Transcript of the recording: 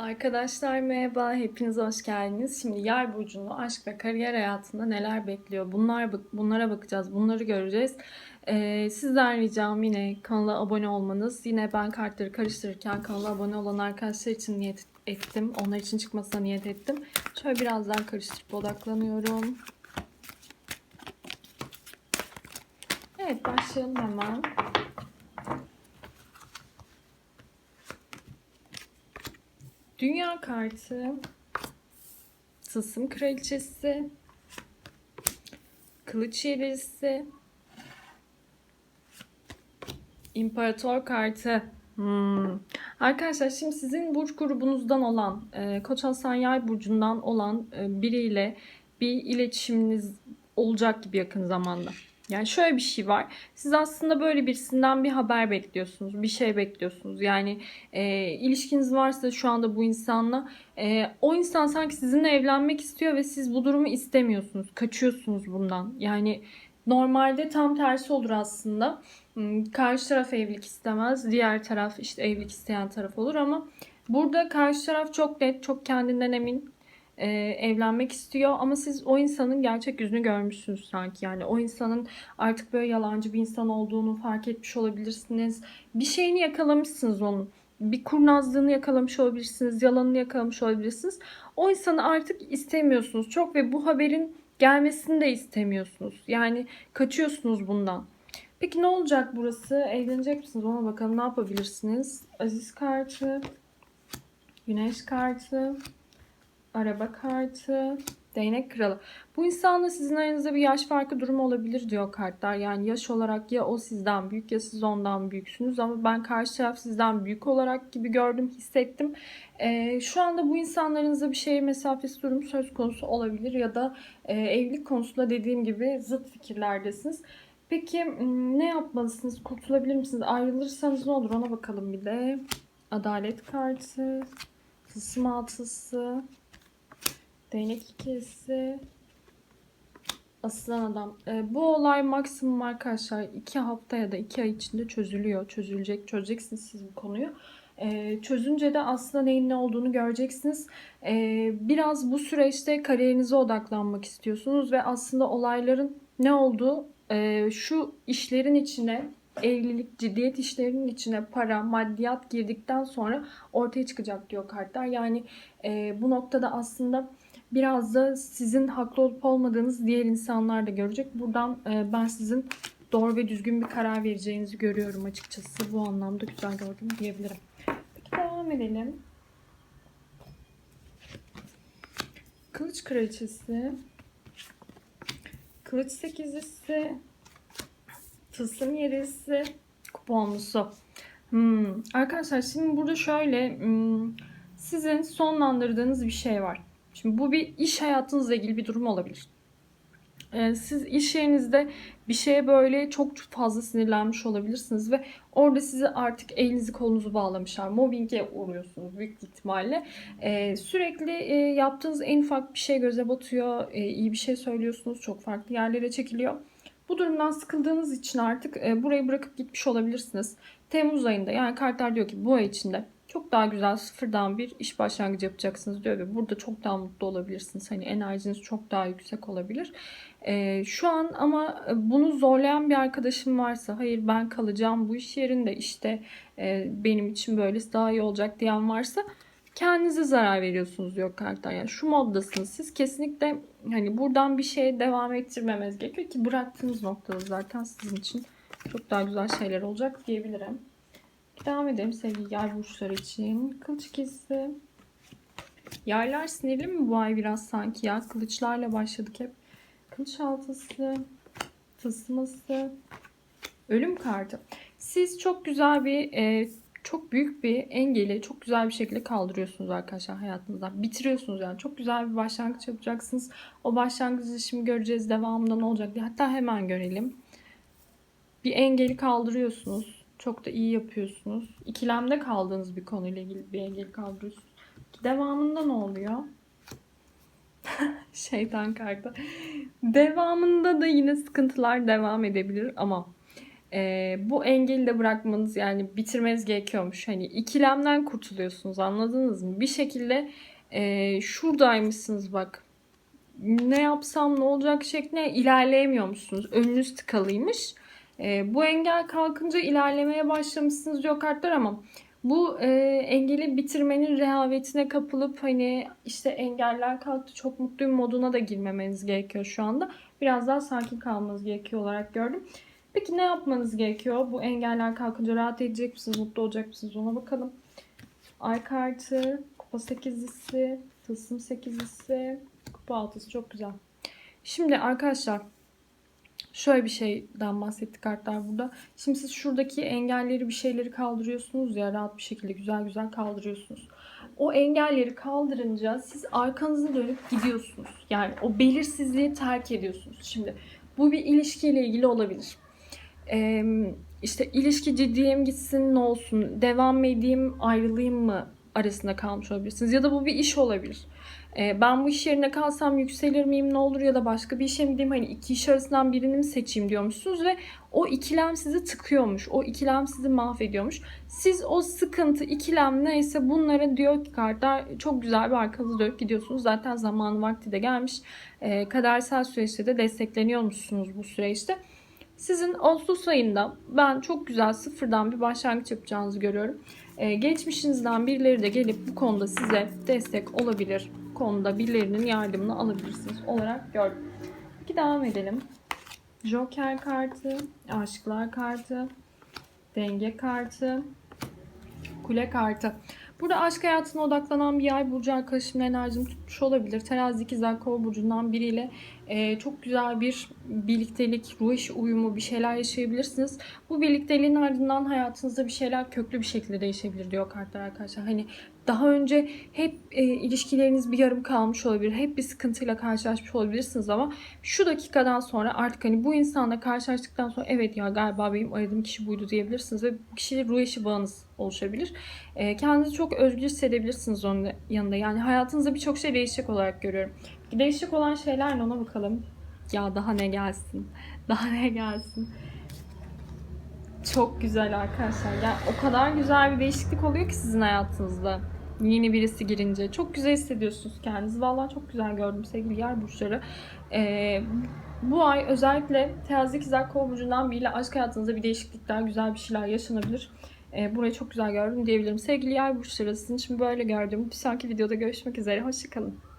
Arkadaşlar merhaba, hepiniz hoş geldiniz. Şimdi yay burcunu aşk ve kariyer hayatında neler bekliyor? Bunlar bunlara bakacağız, bunları göreceğiz. Ee, sizden ricam yine kanala abone olmanız. Yine ben kartları karıştırırken kanala abone olan arkadaşlar için niyet ettim. Onlar için çıkmasına niyet ettim. Şöyle biraz daha karıştırıp odaklanıyorum. Evet başlayalım hemen. Dünya kartı, tılsım kraliçesi, kılıç yerisi, imparator kartı. Hmm. Arkadaşlar şimdi sizin burç grubunuzdan olan, e, Koç Aslan Yay burcundan olan e, biriyle bir iletişiminiz olacak gibi yakın zamanda. Yani şöyle bir şey var. Siz aslında böyle birisinden bir haber bekliyorsunuz. Bir şey bekliyorsunuz. Yani e, ilişkiniz varsa şu anda bu insanla e, o insan sanki sizinle evlenmek istiyor ve siz bu durumu istemiyorsunuz. Kaçıyorsunuz bundan. Yani normalde tam tersi olur aslında. Hmm, karşı taraf evlilik istemez. Diğer taraf işte evlilik isteyen taraf olur ama burada karşı taraf çok net, çok kendinden emin e, evlenmek istiyor ama siz o insanın gerçek yüzünü görmüşsünüz sanki. Yani o insanın artık böyle yalancı bir insan olduğunu fark etmiş olabilirsiniz. Bir şeyini yakalamışsınız onun. Bir kurnazlığını yakalamış olabilirsiniz yalanını yakalamış olabilirsiniz. O insanı artık istemiyorsunuz çok ve bu haberin gelmesini de istemiyorsunuz. Yani kaçıyorsunuz bundan. Peki ne olacak burası? Evlenecek misiniz? Ona bakalım ne yapabilirsiniz? Aziz kartı, Güneş kartı, araba kartı, değnek kralı. Bu insanla sizin aranızda bir yaş farkı durumu olabilir diyor kartlar. Yani yaş olarak ya o sizden büyük ya siz ondan büyüksünüz ama ben karşı taraf sizden büyük olarak gibi gördüm, hissettim. Ee, şu anda bu insanlarınızda bir şehir mesafesi durumu söz konusu olabilir ya da e, evlilik konusunda dediğim gibi zıt fikirlerdesiniz. Peki ne yapmalısınız? Kurtulabilir misiniz? Ayrılırsanız ne olur? Ona bakalım bir de. Adalet kartı, tılsım altısı, Değnek ikisi. Aslan adam. E, bu olay maksimum arkadaşlar 2 hafta ya da 2 ay içinde çözülüyor. Çözülecek. Çözeceksiniz siz bu konuyu. E, çözünce de aslında neyin ne olduğunu göreceksiniz. E, biraz bu süreçte kariyerinize odaklanmak istiyorsunuz ve aslında olayların ne olduğu e, şu işlerin içine evlilik, ciddiyet işlerinin içine para, maddiyat girdikten sonra ortaya çıkacak diyor kartlar. Yani e, bu noktada aslında biraz da sizin haklı olup olmadığınız diğer insanlar da görecek. Buradan e, ben sizin doğru ve düzgün bir karar vereceğinizi görüyorum açıkçası. Bu anlamda güzel gördüm diyebilirim. Peki devam edelim. Kılıç kraliçesi. Kılıç sekizlisi. Tılsım yerisi. Kuponlusu. Hmm. Arkadaşlar şimdi burada şöyle hmm, sizin sonlandırdığınız bir şey var. Şimdi bu bir iş hayatınızla ilgili bir durum olabilir. Ee, siz iş yerinizde bir şeye böyle çok fazla sinirlenmiş olabilirsiniz ve orada sizi artık elinizi kolunuzu bağlamışlar. Mobbinge uğruyorsunuz büyük ihtimalle. Ee, sürekli e, yaptığınız en ufak bir şey göze batıyor. E, iyi bir şey söylüyorsunuz. Çok farklı yerlere çekiliyor. Bu durumdan sıkıldığınız için artık e, burayı bırakıp gitmiş olabilirsiniz. Temmuz ayında yani kartlar diyor ki bu ay içinde çok daha güzel sıfırdan bir iş başlangıcı yapacaksınız diyor ve burada çok daha mutlu olabilirsiniz. Hani enerjiniz çok daha yüksek olabilir. Ee, şu an ama bunu zorlayan bir arkadaşım varsa hayır ben kalacağım bu iş yerinde işte e, benim için böylesi daha iyi olacak diyen varsa kendinize zarar veriyorsunuz diyor kartlar. Yani şu moddasınız siz kesinlikle hani buradan bir şeye devam ettirmemeniz gerekiyor ki bıraktığınız noktada zaten sizin için çok daha güzel şeyler olacak diyebilirim. Devam edelim sevgili yay burçları için. Kılıç ikisi. Yaylar sinirli mi bu ay biraz sanki ya? Kılıçlarla başladık hep. Kılıç altısı. Tısması. Ölüm kartı. Siz çok güzel bir e, çok büyük bir engeli çok güzel bir şekilde kaldırıyorsunuz arkadaşlar hayatınızdan. Bitiriyorsunuz yani. Çok güzel bir başlangıç yapacaksınız. O başlangıcı şimdi göreceğiz devamında ne olacak diye. Hatta hemen görelim. Bir engeli kaldırıyorsunuz çok da iyi yapıyorsunuz. İkilemde kaldığınız bir konuyla ilgili bir engel kaldırıyorsunuz. Devamında ne oluyor? Şeytan kartı. Devamında da yine sıkıntılar devam edebilir ama e, bu engeli de bırakmanız yani bitirmeniz gerekiyormuş. Hani ikilemden kurtuluyorsunuz anladınız mı? Bir şekilde e, şuradaymışsınız bak. Ne yapsam ne olacak şeklinde ilerleyemiyormuşsunuz. Önünüz tıkalıymış. E, bu engel kalkınca ilerlemeye başlamışsınız diyor kartlar ama bu e, engeli bitirmenin rehavetine kapılıp hani işte engeller kalktı çok mutluyum moduna da girmemeniz gerekiyor şu anda. Biraz daha sakin kalmanız gerekiyor olarak gördüm. Peki ne yapmanız gerekiyor? Bu engeller kalkınca rahat edecek misiniz? Mutlu olacak mısınız? Ona bakalım. Ay kartı, kupa sekizlisi, tılsım sekizlisi, kupa altısı. Çok güzel. Şimdi arkadaşlar şöyle bir şeyden bahsettik kartlar burada. Şimdi siz şuradaki engelleri bir şeyleri kaldırıyorsunuz ya rahat bir şekilde güzel güzel kaldırıyorsunuz. O engelleri kaldırınca siz arkanızı dönüp gidiyorsunuz. Yani o belirsizliği terk ediyorsunuz. Şimdi bu bir ilişkiyle ilgili olabilir. Ee, işte ilişki ciddiyim gitsin ne olsun, devam edeyim ayrılayım mı arasında kalmış olabilirsiniz. Ya da bu bir iş olabilir. Ee, ben bu iş yerine kalsam yükselir miyim ne olur ya da başka bir işe mi gideyim hani iki iş arasından birini mi seçeyim diyormuşsunuz ve o ikilem sizi tıkıyormuş. O ikilem sizi mahvediyormuş. Siz o sıkıntı, ikilem neyse bunlara diyor ki kartlar çok güzel bir arkanızı dönüp gidiyorsunuz. Zaten zamanı vakti de gelmiş. Ee, kadersel süreçte de destekleniyormuşsunuz bu süreçte. Sizin Ağustos ayında ben çok güzel sıfırdan bir başlangıç yapacağınızı görüyorum. Ee, geçmişinizden birileri de gelip bu konuda size destek olabilir. Bu konuda birilerinin yardımını alabilirsiniz olarak gördüm. Peki devam edelim. Joker kartı, aşklar kartı, denge kartı, kule kartı. Burada aşk hayatına odaklanan bir yay burcu arkadaşımla enerjimi tutmuş olabilir. Terazi ikizler kova burcundan biriyle e, çok güzel bir birliktelik, ruh eşi uyumu bir şeyler yaşayabilirsiniz. Bu birlikteliğin ardından hayatınızda bir şeyler köklü bir şekilde değişebilir diyor kartlar arkadaşlar. Hani daha önce hep e, ilişkileriniz bir yarım kalmış olabilir. Hep bir sıkıntıyla karşılaşmış olabilirsiniz ama şu dakikadan sonra artık hani bu insanla karşılaştıktan sonra evet ya galiba benim aradığım kişi buydu diyebilirsiniz ve bu kişiyle ruh eşi bağınız oluşabilir. E, kendinizi çok özgür hissedebilirsiniz onun yanında. Yani hayatınızda birçok şey değişecek olarak görüyorum. Değişecek olan şeyler ne ona bakalım. Ya daha ne gelsin? Daha ne gelsin? Çok güzel arkadaşlar. Yani o kadar güzel bir değişiklik oluyor ki sizin hayatınızda. Yeni birisi girince. Çok güzel hissediyorsunuz kendinizi. Vallahi çok güzel gördüm sevgili yer burçları. Ee, bu ay özellikle terazi ikizler kova burcundan biriyle aşk hayatınızda bir değişiklikler, güzel bir şeyler yaşanabilir. Ee, burayı çok güzel gördüm diyebilirim. Sevgili yer burçları sizin için böyle gördüm. Bir sonraki videoda görüşmek üzere. Hoşçakalın.